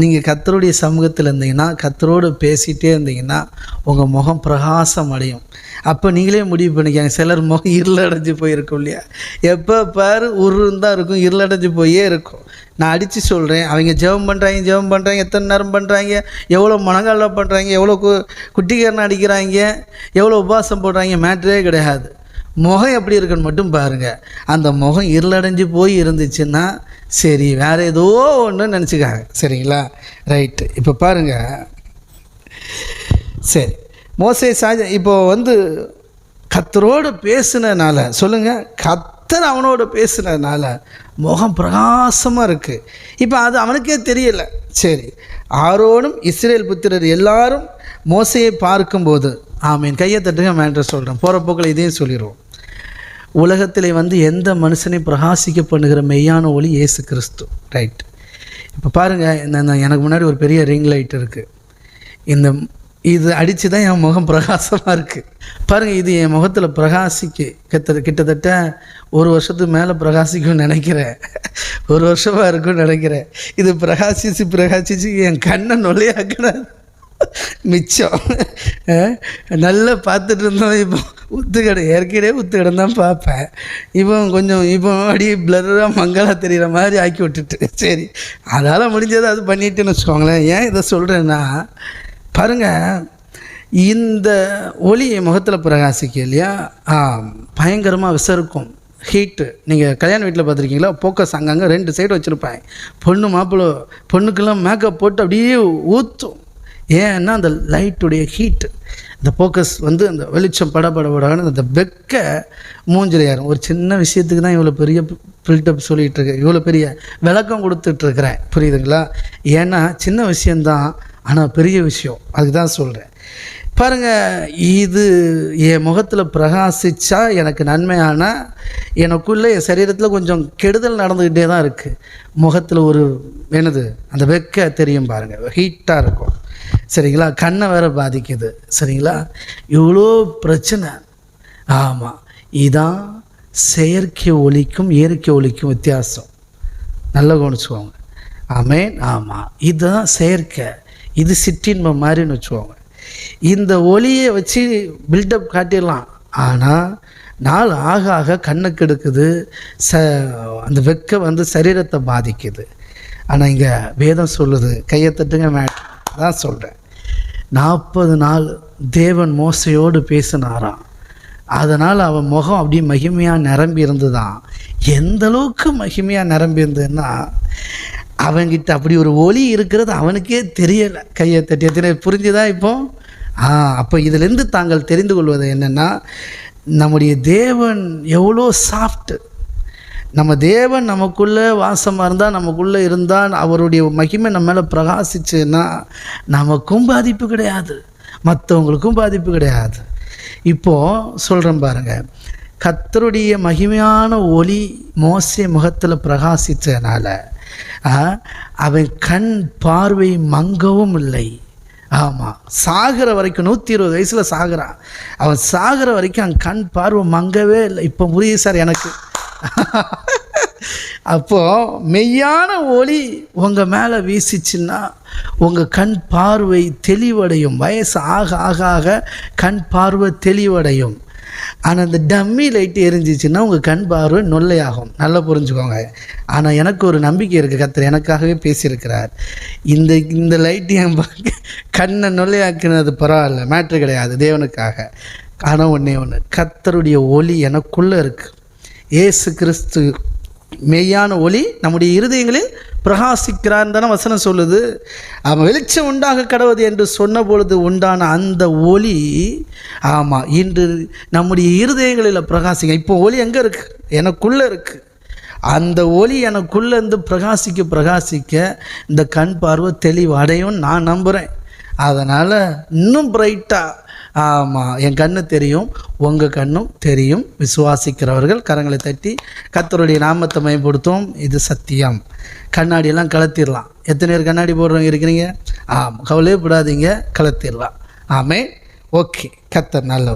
நீங்கள் கத்தருடைய சமூகத்தில் இருந்தீங்கன்னா கத்தரோடு பேசிகிட்டே இருந்தீங்கன்னா உங்கள் முகம் பிரகாசம் அடையும். அப்போ நீங்களே முடிவு பண்ணிக்காங்க சிலர் முகம் இருளடைஞ்சு போயிருக்கும் இல்லையா? எப்போ பாரு உருன்னு தான் இருக்கும் இருளடைஞ்சு போயே இருக்கும். நான் அடித்து சொல்கிறேன் அவங்க ஜெபம் பண்ணுறாங்க ஜெபம் பண்ணுறாங்க எத்தனை நேரம் பண்ணுறாங்க எவ்வளோ மனங்கால பண்ணுறாங்க எவ்வளோ கு குட்டிக்காரன் அடிக்கிறாங்க எவ்வளோ உபவாசம் போடுறாங்க மேட்ரே கிடையாது. முகம் எப்படி இருக்குன்னு மட்டும் பாருங்கள் அந்த முகம் இருளடைஞ்சு போய் இருந்துச்சுன்னா சரி வேறு ஏதோ ஒன்று நினச்சிக்காங்க. சரிங்களா? ரைட்டு இப்போ பாருங்கள் சரி. மோசே சாஜ இப்போ வந்து கத்தரோடு பேசுனதுனால சொல்லுங்கள் கத்தர் அவனோட பேசுனதுனால முகம் பிரகாசமாக இருக்குது இப்போ அது அவனுக்கே தெரியலை. சரி. ஆரோனும் இஸ்ரேல் புத்திரர் எல்லாரும் மோசையை பார்க்கும்போது ஆமீன். கையை தட்டுங்க மேன்ற சொல்கிறேன் போகிற போக்கில் இதையும் சொல்லிடுவோம் உலகத்தில் வந்து எந்த மனுஷனையும் பிரகாசிக்க பண்ணுகிற மெய்யான ஒளி ஏசு கிறிஸ்து ரைட் இப்போ பாருங்கள் இந்த எனக்கு முன்னாடி ஒரு பெரிய ரிங் லைட் இருக்குது இந்த இது அடித்து தான் என் முகம் பிரகாசமாக இருக்குது பாருங்கள் இது என் முகத்தில் பிரகாசிக்கு கிட்ட கிட்டத்தட்ட ஒரு வருஷத்துக்கு மேலே பிரகாசிக்கும்னு நினைக்கிறேன். ஒரு வருஷமாக இருக்கும்னு நினைக்கிறேன். இது பிரகாசிச்சு பிரகாசிச்சு என் கண்ணை நொல்லையாக்கினார் மிச்சம். நல்லா பார்த்துட்டு இருந்தோம் இப்போ. உத்துக்கடை ஏற்கனவே உத்துக்கடை தான் பார்ப்பேன். இப்போ கொஞ்சம் இப்போ அப்படியே பிளராக மங்கலாக தெரிகிற மாதிரி ஆக்கி விட்டுட்டு. சரி அதால் முடிஞ்சதை அது பண்ணிட்டுன்னு வச்சுக்கோங்களேன். ஏன் இதை சொல்கிறேன்னா பாருங்கள் இந்த ஒளி முகத்தில் பிரகாசிக்க இல்லையா? பயங்கரமாக விசருக்கும். ஹீட்டு நீங்கள் கல்யாண வீட்டில் பார்த்துருக்கீங்களா? போக்கஸ் அங்கங்கே ரெண்டு சைடு வச்சுருப்பேன் பொண்ணு மாப்பிள்ளை பொண்ணுக்கெல்லாம் மேக்கப் போட்டு அப்படியே ஊற்றும் ஏன்னா அந்த லைட்டுடைய ஹீட்டு இந்த ஃபோக்கஸ் வந்து அந்த வெளிச்சம் பட அந்த வெக்க மூஞ்சில் ஏறும். ஒரு சின்ன விஷயத்துக்கு தான் இவ்வளோ பெரிய பில்டப் சொல்லிகிட்டு இருக்கேன் இவ்வளோ பெரிய விளக்கம் கொடுத்துட்ருக்குறேன் புரியுதுங்களா? ஏன்னா சின்ன விஷயந்தான் ஆனால் பெரிய விஷயம். அதுக்கு தான் சொல்கிறேன் பாருங்கள் இது என் முகத்தில் பிரகாசித்தா எனக்கு நன்மையான எனக்குள்ளே என் சரீரத்தில் கொஞ்சம் கெடுதல் நடந்துக்கிட்டே தான் இருக்குது முகத்தில் ஒரு என்னது? அந்த வெக்க தெரியும் பாருங்கள் ஹீட்டாக இருக்கும். சரிங்களா? கண்ணை வேற பாதிக்குது. சரிங்களா? இவ்வளோ பிரச்சனை. ஆமாம் இதான் செயற்கை ஒலிக்கும் இயற்கை ஒலிக்கும் வித்தியாசம். நல்லா கவனிச்சுக்கோங்க. ஆமேன். ஆமாம் இதுதான் செயற்கை. இது சிற்றின்பம் மாதிரின்னு வச்சுக்கோங்க. இந்த ஒளியை வச்சு பில்டப் காட்டிடலாம். ஆனால் நாள் ஆக ஆக கண்ணுக்கு எடுக்குது ச அந்த வெக்க வந்து சரீரத்தை பாதிக்குது. ஆனால் இங்கே வேதம் சொல்லுது. கையை தட்டுங்க மேட் தான் சொல்கிறேன் நாற்பது நாள் தேவன் மோசையோடு பேசினாராம் அதனால் அவன் முகம் அப்படியே மகிமையாக நிரம்பி இருந்ததான் எந்த அளவுக்கு மகிமையாக நிரம்பி இருந்ததுன்னா அவன்கிட்ட அப்படி ஒரு ஒளி இருக்கிறது அவனுக்கே தெரியலை. கையை தட்டி எத்தனை புரிஞ்சுதா இப்போ? ஆ அப்போ இதிலேருந்து தாங்கள் தெரிந்து கொள்வது என்னென்னா நம்முடைய தேவன் எவ்வளோ சாஃப்ட்டு நம்ம தேவன் நமக்குள்ளே வாசமாக இருந்தால் நமக்குள்ளே இருந்தால் அவருடைய மகிமை நம்ம மேலே பிரகாசிச்சுன்னா நமக்கும் பாதிப்பு கிடையாது. மற்றவங்களுக்கும் பாதிப்பு கிடையாது. இப்போது சொல்கிறேன் பாருங்கள் கத்தருடைய மகிமையான ஒளி மோசை முகத்தில் பிரகாசித்ததுனால அவன் கண் பார்வை மங்கவும் இல்லை. ஆமாம் சாகிற வரைக்கும் நூற்றி இருபது வயசில் சாகிறான். அவன் சாகிற வரைக்கும் அவன் கண் பார்வை மங்கவே இல்லை. இப்போ புரியுது சார் எனக்கு? அப்போது மெய்யான ஒளி உங்கள் மேலே வீசிச்சுன்னா உங்கள் கண் பார்வை தெளிவடையும். வயசு ஆக ஆக ஆக கண் பார்வை தெளிவடையும். ஆனால் இந்த டம்மி லைட் எரிஞ்சிச்சுன்னா உங்கள் கண் பார்வை நொல்லையாகும். நல்லா புரிஞ்சுக்கோங்க. ஆனால் எனக்கு ஒரு நம்பிக்கை இருக்குது கத்தர் எனக்காகவே பேசியிருக்கிறார். இந்த இந்த லைட் என் கண்ணை நொல்லையாக்குனது பரவாயில்ல மேட்ரு கிடையாது தேவனுக்காக. ஆனால் ஒன்றே ஒன்று கத்தருடைய ஒளி எனக்குள்ளே இருக்குது இயேசு கிறிஸ்து மெய்யான ஒளி நம்முடைய இருதயங்களில் பிரகாசிக்கிறார் தானே வசனம் சொல்லுது. அவன் வெளிச்சம் உண்டாக கடவுது என்று சொன்ன பொழுது உண்டான அந்த ஒளி ஆமாம் இன்று நம்முடைய இருதயங்களில் பிரகாசிங்க இப்போ ஒளி எங்கே இருக்குது எனக்குள்ளே இருக்குது அந்த ஒளி எனக்குள்ளேருந்து பிரகாசிக்க பிரகாசிக்க இந்த கண் பார்வை தெளிவடையும் நான் நம்புகிறேன் அதனால் இன்னும் பிரைட்டாக ஆமாம் என் கண்ணு தெரியும் உங்கள் கண்ணும் தெரியும். விசுவாசிக்கிறவர்கள் கரங்களை தட்டி கத்தருடைய நாமத்தை மேம்படுத்தும் இது சத்தியம். கண்ணாடியெல்லாம் கலத்திடலாம் எத்தனை பேர் கண்ணாடி போடுறவங்க இருக்கிறீங்க? ஆமாம் கவலையே விடாதீங்க கலத்திடலாம் ஆமே ஓகே கத்தர் நல்லவர்.